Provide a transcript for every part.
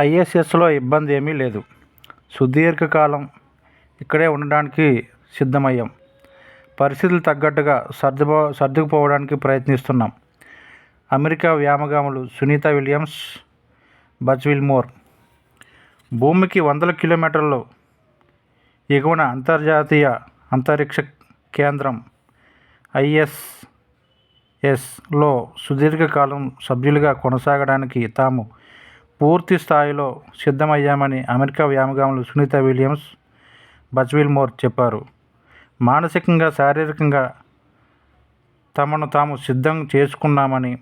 ఐఎస్ఎస్లో ఇబ్బంది ఏమీ లేదు. సుదీర్ఘకాలం ఇక్కడే ఉండడానికి సిద్ధమయ్యాం. పరిస్థితులు తగ్గట్టుగా సర్దుపో సర్దుకుపోవడానికి ప్రయత్నిస్తున్నాం. అమెరికా వ్యామగాములు సునీత విలియమ్స్ బజ్విల్ మోర్. భూమికి వందల కిలోమీటర్లు ఎగువన అంతర్జాతీయ అంతరిక్ష కేంద్రం ఐఎస్ఎస్లో సుదీర్ఘకాలం సభ్యులుగా కొనసాగడానికి తాము పూర్తి స్థాయిలో సిద్ధమయ్యామని అమెరికా వ్యామగాములు సునీత విలియమ్స్ బజ్విల్మోర్ చెప్పారు. మానసికంగా శారీరకంగా తమను తాము సిద్ధం చేసుకున్నామని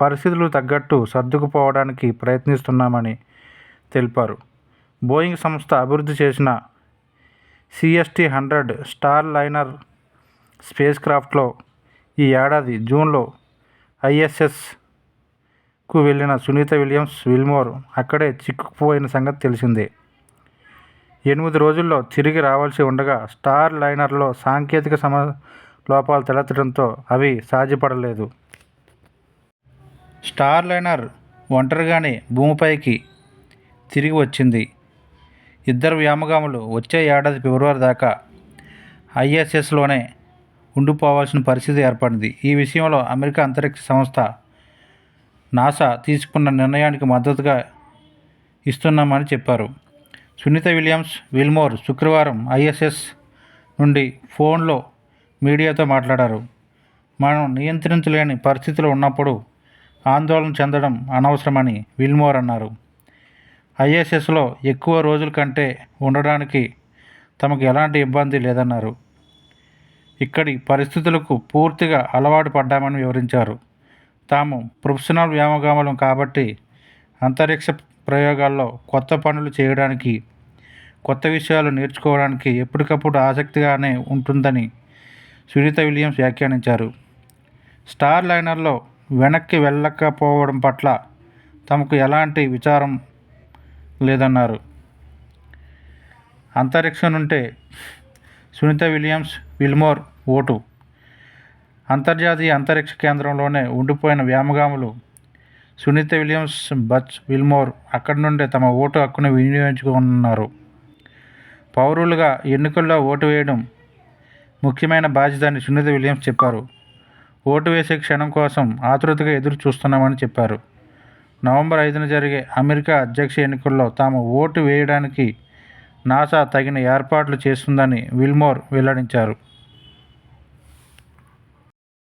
పరిస్థితులు తగ్గట్టు సర్దుకుపోవడానికి ప్రయత్నిస్తున్నామని తెలిపారు. బోయింగ్ సంస్థ అభివృద్ధి చేసిన CST hundred Starliner space క్రాఫ్ట్లో ఈ ఏడాది జూన్లో ఐఎస్ఎస్ కు వెళ్ళిన సునీత విలియమ్స్ విల్మోర్ అక్కడే చిక్కుకుపోయిన సంగతి తెలిసిందే. ఎనిమిది రోజుల్లో తిరిగి రావాల్సి ఉండగా స్టార్ లైనర్లో సాంకేతిక సమ లోపాలు తలెత్తడంతో అవి సాధ్యపడలేదు. స్టార్ లైనర్ ఒంటరిగానే భూమిపైకి తిరిగి వచ్చింది. ఇద్దరు వ్యోమగాములు వచ్చే ఏడాది ఫిబ్రవరి దాకా ఐఎస్ఎస్లోనే ఉండిపోవాల్సిన పరిస్థితి ఏర్పడింది. ఈ విషయంలో అమెరికా అంతరిక్ష సంస్థ నాసా తీసుకున్న నిర్ణయానికి మద్దతుగా ఇస్తున్నామని చెప్పారు. సునీత విలియమ్స్ విల్మోర్ శుక్రవారం ఐఎస్ఎస్ నుండి ఫోన్లో మీడియాతో మాట్లాడారు. మనం నియంత్రించలేని పరిస్థితులు ఉన్నప్పుడు ఆందోళన చెందడం అనవసరమని విల్మోర్ అన్నారు. ఐఎస్ఎస్లో ఎక్కువ రోజుల కంటే ఉండడానికి తమకు ఎలాంటి ఇబ్బంది లేదన్నారు. ఇక్కడి పరిస్థితులకు పూర్తిగా అలవాటు పడ్డామని వివరించారు. తాము ప్రొఫెషనల్ వ్యోమగాములం కాబట్టి అంతరిక్ష ప్రయోగాల్లో కొత్త పనులు చేయడానికి కొత్త విషయాలు నేర్చుకోవడానికి ఎప్పటికప్పుడు ఆసక్తిగానే ఉంటుందని సునీత విలియమ్స్ వ్యాఖ్యానించారు. స్టార్ లైనర్లో వెనక్కి వెళ్ళకపోవడం పట్ల తమకు ఎలాంటి విచారం లేదన్నారు. అంతరిక్షం నుంటే సునీత విలియమ్స్ విల్మోర్ ఓటు అంతర్జాతీయ అంతరిక్ష కేంద్రంలోనే ఉండిపోయిన వ్యామగాములు సునీత విలియమ్స్ బచ్ విల్మోర్ అక్కడి నుండే తమ ఓటు హక్కును వినియోగించుకున్నారు. పౌరులుగా ఎన్నికల్లో ఓటు వేయడం ముఖ్యమైన బాధ్యత అని సునీత విలియమ్స్ చెప్పారు. ఓటు వేసే క్షణం కోసం ఆతృతగా ఎదురు చూస్తున్నామని చెప్పారు. నవంబర్ ఐదున జరిగే అమెరికా అధ్యక్ష ఎన్నికల్లో తాము ఓటు వేయడానికి నాసా తగిన ఏర్పాట్లు చేస్తుందని విల్మోర్ వెల్లడించారు.